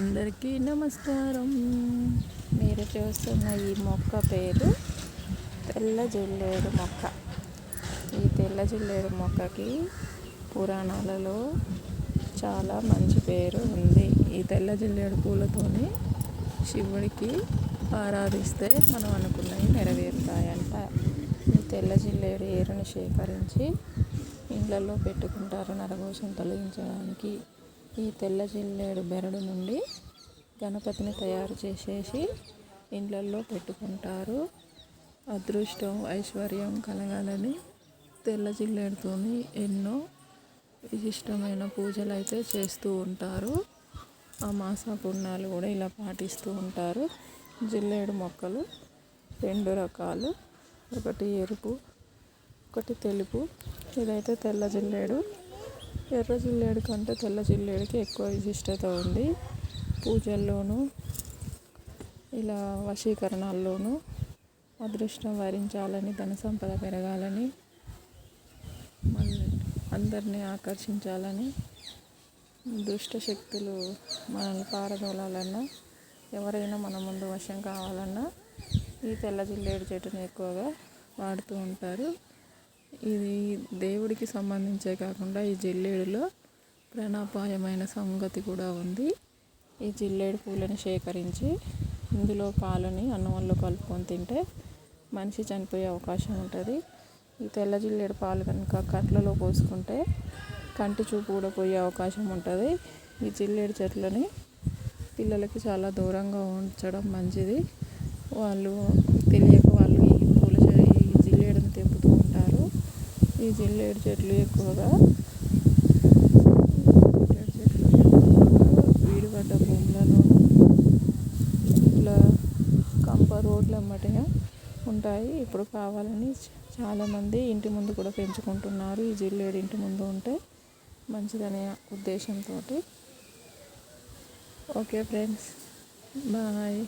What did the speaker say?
అందరికీ నమస్కారం. మీరు చూస్తున్న ఈ మొక్క పేరు తెల్ల జుల్లేరు మొక్క. ఈ తెల్ల జుల్లేరు మొక్కకి పురాణాలలో చాలా మంచి పేరు ఉంది. ఈ తెల్ల జిల్లేడు పూలతోని శివుడికి ఆరాధిస్తే మనం అనుకున్నవి నెరవేరుతాయంట. ఈ తెల్ల జిల్లేడు ఏరుని సేకరించి ఇళ్ళల్లో పెట్టుకుంటారు నరఘోషం తొలగించడానికి. ఈ తెల్ల జిల్లేడు బెరడు నుండి గణపతిని తయారు చేసేసి ఇండ్లల్లో పెట్టుకుంటారు. అదృష్టం ఐశ్వర్యం కలగాలని తెల్ల జిల్లేడుతో ఎన్నో విశిష్టమైన పూజలు అయితే చేస్తూ ఉంటారు. ఆ మాస పుణ్యాలు కూడా ఇలా పాటిస్తూ ఉంటారు. జిల్లేడు మొక్కలు రెండు రకాలు. ఒకటి ఎరుపు ఒకటి తెలుపు. ఇదైతే తెల్ల జిల్లేడు. ఎర్ర జిల్లేడు కంటే తెల్ల జిల్లేడుకి ఎక్కువ విశిష్టత ఉంది. పూజల్లోనూ ఇలా వశీకరణాల్లోనూ అదృష్టం వరించాలని ధన సంపద పెరగాలని అందరినీ ఆకర్షించాలని దుష్ట శక్తులు మనల్ని పారదోలాలన్నా ఎవరైనా మన ముందు వశం కావాలన్నా ఈ తెల్ల జిల్లేడు చెట్టుని ఎక్కువగా వాడుతూ ఉంటారు. ఇది దేవుడికి సంబంధించే కాకుండా ఈ జిల్లేడులో ప్రాణాపాయమైన సంగతి కూడా ఉంది. ఈ జిల్లేడు పూలను సేకరించి ఇందులో పాలని అన్నంలో కలుపుకొని తింటే మనిషి చనిపోయే అవకాశం ఉంటుంది. ఈ తెల్ల జిల్లేడు పాలు కనుక కట్లలో పోసుకుంటే కంటి చూపు కూడా పోయే అవకాశం ఉంటుంది. ఈ జిల్లేడు చెట్లని పిల్లలకి చాలా దూరంగా ఉంచడం మంచిది. వాళ్ళు తెలియక వాళ్ళు ఈ పూల ఈ జిల్లేడుని తెంపుతూ ఉంటారు ఈ జిల్లేడు చెట్లు ఎక్కువగా. జిల్లేడు చెట్లు ఎక్కువగా వీడిపడ్డ భూములలో ఇట్లా కంప రోడ్ల అమ్మటగా ఉంటాయి. ఇప్పుడు కావాలని చాలామంది ఇంటి ముందు కూడా పెంచుకుంటున్నారు. ఈ జిల్లేడు ఇంటి ముందు ఉంటే మంచిదనే ఉద్దేశంతో ఓకే ఫ్రెండ్స్ బాయ్.